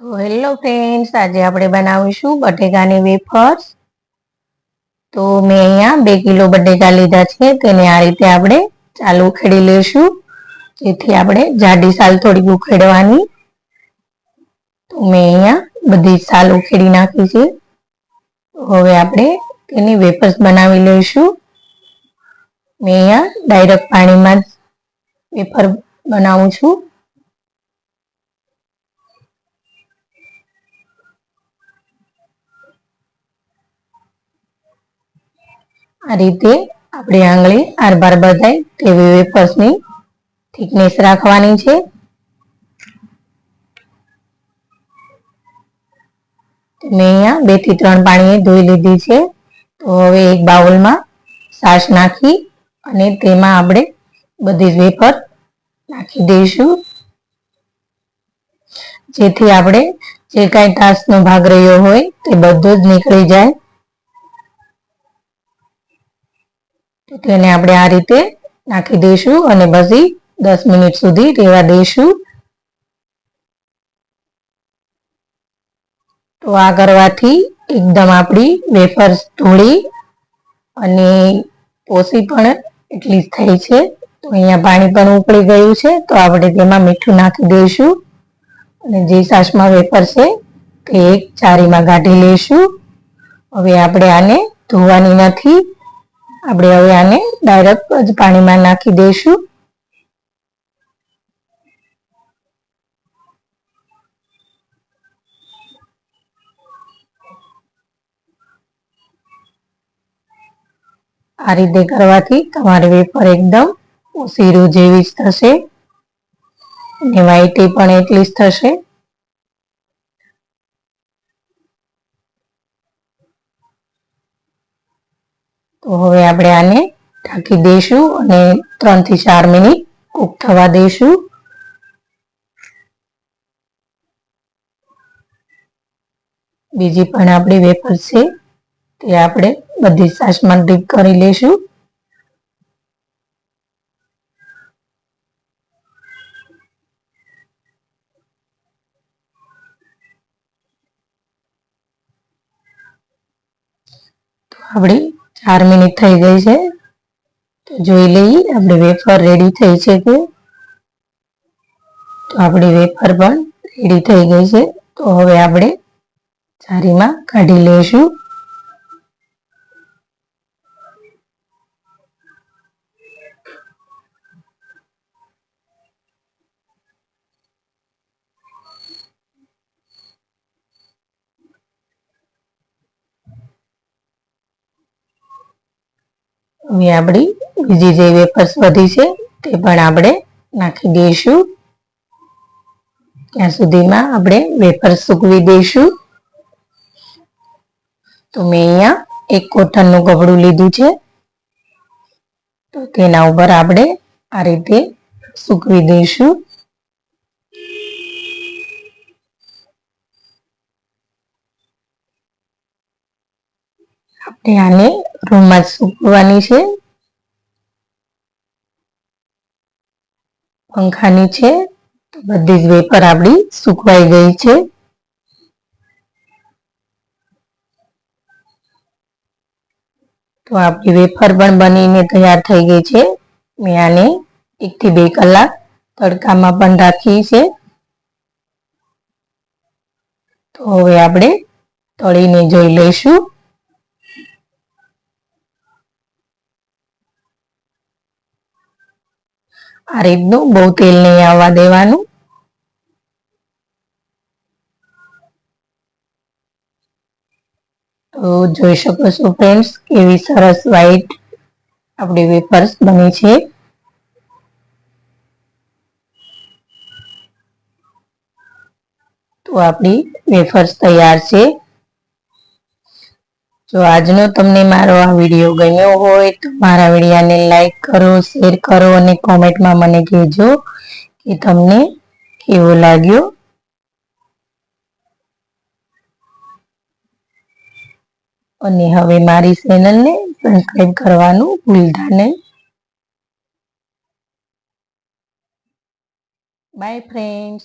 તો hello friends આજે આપણે બનાવીશું બટેકાની વેફર્સ. તો મેં અહીંયા બે કિલો બટેકા લીધા છે, તેને આ રીતે આપણે ચાલુ ઉખેડી લઈશું. જેથી આપણે જાડી સાલ થોડીક ઉખેડવાની. તો મેં અહીંયા બધી સાલ ઉખેડી નાખી છે. હવે આપણે તેની વેફર્સ બનાવી લઈશું. મેં અહીંયા ડાયરેક્ટ પાણીમાં વેફર બનાવું છું. આ રીતે આપણી આંગળી આરબાર બધાય તેવી વેફર્સની થિકનેસ રાખવાની છે. મેં અહીંયા બેથી ત્રણ પાણીએ ધોઈ લીધી છે. તો હવે એક બાઉલમાં સાસ નાખી અને તેમાં આપણે બધી વેફર નાખી દઈશું. જેથી આપણે જે કાંઈ તાસનો ભાગ રહ્યો હોય તે બધો જ નીકળી જાય. તો તેને આપણે આ રીતે નાખી દઈશું અને પછી દસ મિનિટ સુધી રહેવા દઈશું. તો આ કરવાથી એકદમ આપણી વેફર્સ ધોળી અને પોસી પણ એટલી જ થઈ છે. તો અહીંયા પાણી પણ ઉકળી ગયું છે. તો આપણે તેમાં મીઠું નાખી દઈશું. અને જે સાસમાં વેફર છે તે એક ચારીમાં કાઢી લઈશું. હવે આપણે આને ધોવાની નથી. આપણે હવે આને ડાયરેક્ટ જ પાણીમાં નાખી દઈશું. આ રીતે કરવાથી તમારી વેફર એકદમ શીરું જેવી જ થશે. અને વાઈટી પણ એટલી જ થશે. તો હવે આપણે આને ઢાંકી દઈશું અને ત્રણથી ચાર મિનિટ કૂક થવા દઈશું. બીજી પણ આપણી વેફર છે, તે આપણે બધી સાસમાં ડીપ કરી લઈશું. આપણી ચાર મિનિટ થઈ ગઈ છે. તો જોઈ લઈએ, આપણી વેફર રેડી થઈ છે કે? તો આપણી વેફર પણ રેડી થઈ ગઈ છે. તો હવે આપણે ચારીમાં કાઢી લઈશું. હવે બીજી જે વેફર્સ વધી છે, તે પણ આપણે નાખી દઈશું. ત્યાં સુધીમાં આપણે વેફર સૂકવી દઈશું. તો મેં અહીંયા એક કોટનનું કપડું લીધું છે. તો તેના ઉપર આપણે આ રીતે સૂકવી દઈશું. આપણે આને રૂમમાં જ સૂકવવાની છે. પંખાની છે. તો બધી જ વેપર આપણી સુકવાઈ ગઈ છે. તો આપણી વેફર પણ બનીને તૈયાર થઈ ગઈ છે. મેં આને એક થી બે કલાક તડકામાં પણ રાખી છે. તો હવે આપણે તળીને જોઈ લઈશું. આ રીતનું બહુ તેલ નહીં આવવા દેવાનું. તો જોઈ શકો છો ફ્રેન્ડ્સ કેવી સરસ વ્હાઈટ આપણી વેફર્સ બની છે. તો આપણી વેફર્સ તૈયાર છે. જો આજનો તમને મારો આ વીડિયો ગમ્યો હોય તો મારા વિડીયાને લાઈક કરો શેર કરો અને કોમેન્ટમાં મને કહેજો કે તમને કેવો લાગ્યો. અને હવે મારી ચેનલને સબસ્ક્રાઈબ કરવાનું ભૂલતા નહીં. By friends